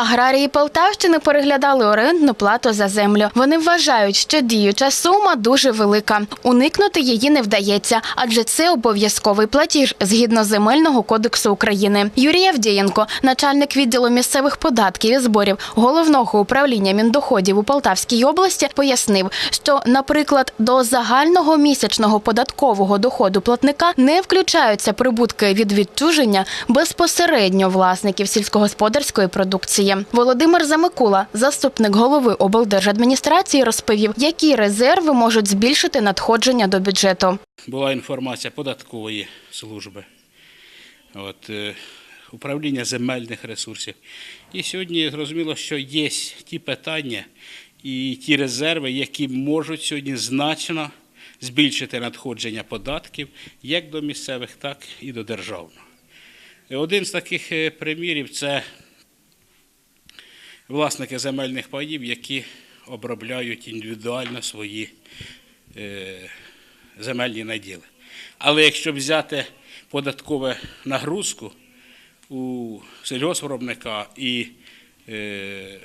Аграрії Полтавщини переглядали орендну плату за землю. Вони вважають, що діюча сума дуже велика. Уникнути її не вдається, адже це обов'язковий платіж згідно земельного кодексу України. Юрій Авдієнко, начальник відділу місцевих податків і зборів головного управління міндоходів у Полтавській області, пояснив, що, наприклад, до загального місячного податкового доходу платника не включаються прибутки від відчуження безпосередньо власників сільськогосподарської продукції. Володимир Замикула, заступник голови облдержадміністрації, розповів, які резерви можуть збільшити надходження до бюджету. була інформація податкової служби, от, е, управління земельних ресурсів. І сьогодні зрозуміло, що є ті питання і ті резерви, які можуть сьогодні значно збільшити надходження податків як до місцевих, так і до державного. Один з таких е, примірів це власники земельних паїв, які обробляють індивідуально свої е, земельні наділи. Але якщо взяти податкову нагрузку у сільгоспвиробника і е,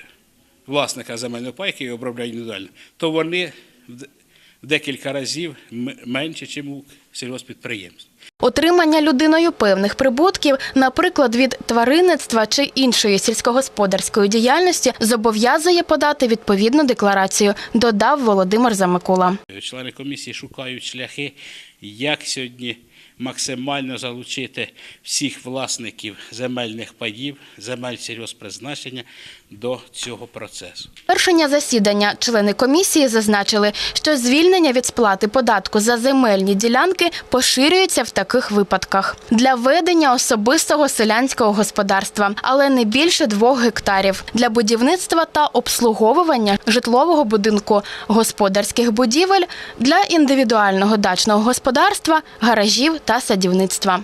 власника земельної пайки, який обробляє індивідуально, то вони в декілька разів менше, ніж у сільгоспідприємств. Отримання людиною певних прибутків, наприклад, від тваринництва чи іншої сільськогосподарської діяльності, зобов'язує подати відповідну декларацію, додав Володимир Замикула. Члени комісії шукають шляхи, як сьогодні максимально залучити всіх власників земельних паїв, земель сільгоспризначення до цього процесу. Першення засідання члени комісії зазначили, що звільнення від сплати податку за земельні ділянки поширюється в таких випадках для ведення особистого селянського господарства, але не більше двох гектарів для будівництва та обслуговування житлового будинку, господарських будівель для індивідуального дачного господарства, гаражів та садівництва.